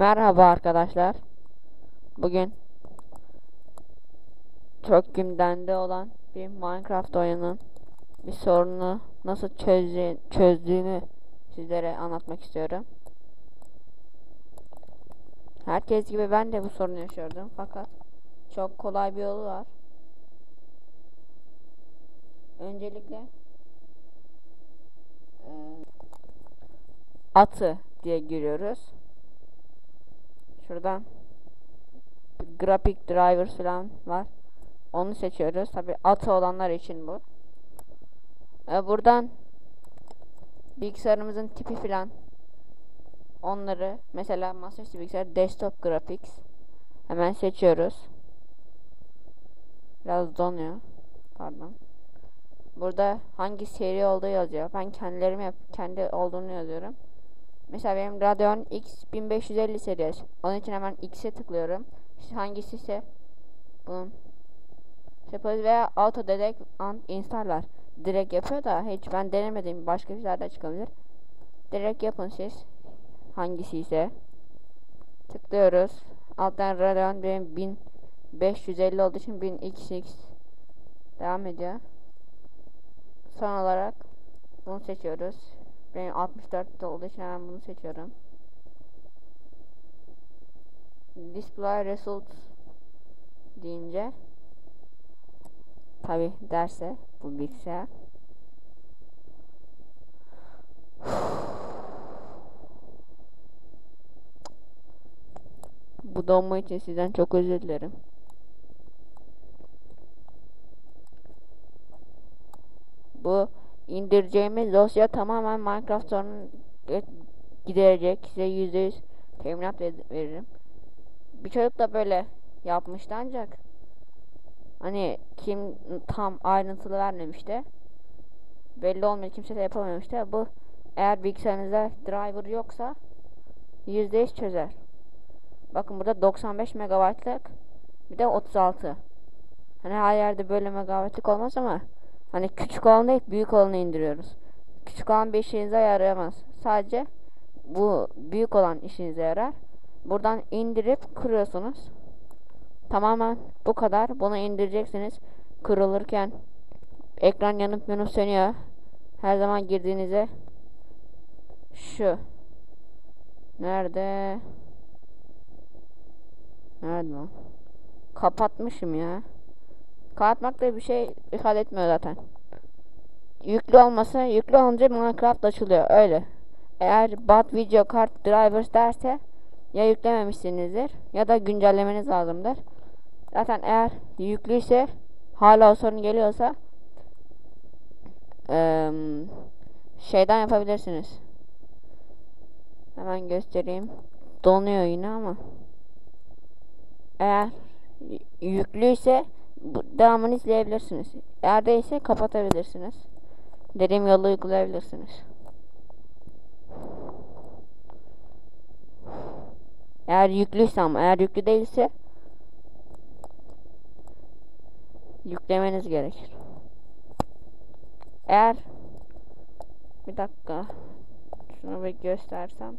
Merhaba arkadaşlar. Bugün çok gündemde olan bir Minecraft oyunun bir sorunu nasıl çözdüğü, çözdüğünü sizlere anlatmak istiyorum. Herkes gibi ben de bu sorunu yaşıyordum fakat çok kolay bir yolu var. Öncelikle atı diye giriyoruz. Şuradan grafik driver falan var. Onu seçiyoruz. Tabi atı olanlar için bu. Ee, buradan bilgisayarımızın tipi falan onları mesela masaüstü bilgisayar desktop graphics hemen seçiyoruz. Biraz donuyor. Pardon. Burada hangi seri olduğu yazıyor. Ben kendilerimi yap kendi olduğunu yazıyorum. Mesela benim Radeon X 1550 serisi. Onun için hemen X'e tıklıyorum. İşte hangisi ise bunun yapıyoruz veya auto dedect and install. Direkt yapıyor da hiç ben denemedim. Başka bir yerde çıkabilir. Direkt yapın siz. Hangisi ise. Tıklıyoruz. Alttan Radeon benim 1550 olduğu için 1000XX devam ediyor. Son olarak bunu seçiyoruz. Benim 64 olduğu için hemen bunu seçiyorum. Display results deyince tabi derse bu bilgisayar bu donma için sizden çok özür dilerim. Bu indireceğimiz dosya tamamen Minecraft sorununu giderecek. Size %100 teminat veririm. Bir çocuk da böyle yapmıştı ancak hani kim tam ayrıntılı vermemişti. Belli olmuyor kimse de yapamamıştı. Bu eğer bilgisayarınızda driver yoksa %100 çözer. Bakın burada 95 megabaytlık bir de 36. Hani her yerde böyle megabaytlık olmaz ama Hani küçük olan değil büyük olanı indiriyoruz. Küçük olan bir işinize yarayamaz. Sadece bu büyük olan işinize yarar. Buradan indirip kırıyorsunuz. Tamamen bu kadar. Bunu indireceksiniz. Kırılırken ekran yanıp yanıp sönüyor. Her zaman girdiğinizde şu Nerede? Nerede lan? Kapatmışım ya. Kapatmak da bir şey ifade etmiyor zaten. Yüklü olmasa yüklü olunca Minecraft açılıyor öyle. Eğer bad video kart drivers derse ya yüklememişsinizdir ya da güncellemeniz lazımdır. Zaten eğer yüklüyse hala o sorun geliyorsa şeyden yapabilirsiniz. Hemen göstereyim. Donuyor yine ama eğer yüklüyse devamını izleyebilirsiniz. Eğer değilse kapatabilirsiniz. Dediğim yolu uygulayabilirsiniz. Eğer yüklüyse ama eğer yüklü değilse yüklemeniz gerekir. Eğer bir dakika şunu bir göstersem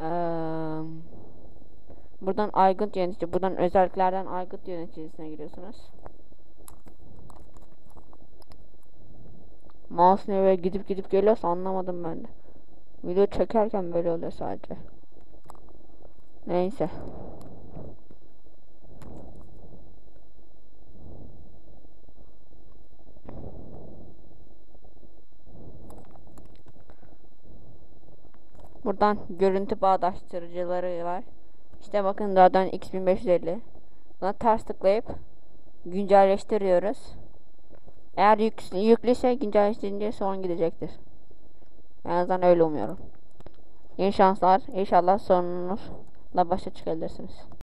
um, Buradan aygıt yönetici. Buradan özelliklerden aygıt yöneticisine giriyorsunuz. Mouse nereye gidip gidip geliyorsa anlamadım ben de. Video çekerken böyle oluyor sadece. Neyse. Buradan görüntü bağdaştırıcıları var. İşte bakın zaten X1550. Buna ters tıklayıp güncelleştiriyoruz. Eğer yük, yüklüyse güncelleştirince sorun gidecektir. En azından öyle umuyorum. İyi şanslar. İnşallah sorununuzla başa çıkabilirsiniz.